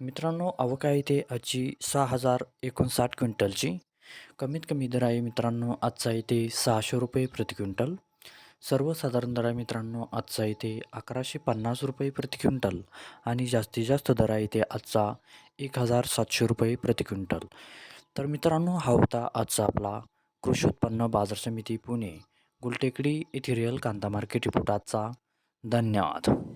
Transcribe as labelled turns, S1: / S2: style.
S1: मित्रांनो अवका इथे आजची सहा हजार एकोणसाठ क्विंटलची. कमीत कमी दर आहे मित्रांनो आजचा इथे सहाशे रुपये प्रति क्विंटल. सर्वसाधारण दर आहे मित्रांनो आजचा इथे अकराशे पन्नास रुपये प्रति क्विंटल. आणि जास्तीत जास्त दर आहे इथे आजचा एक हजार सातशे रुपये प्रति क्विंटल. तर मित्रांनो हा होता आजचा आपला कृषी उत्पन्न बाजार समिती पुणे. गुलटेकडी येथे रिअल कांदा मार्केट रिपोर्ट आजचा. धन्यवाद.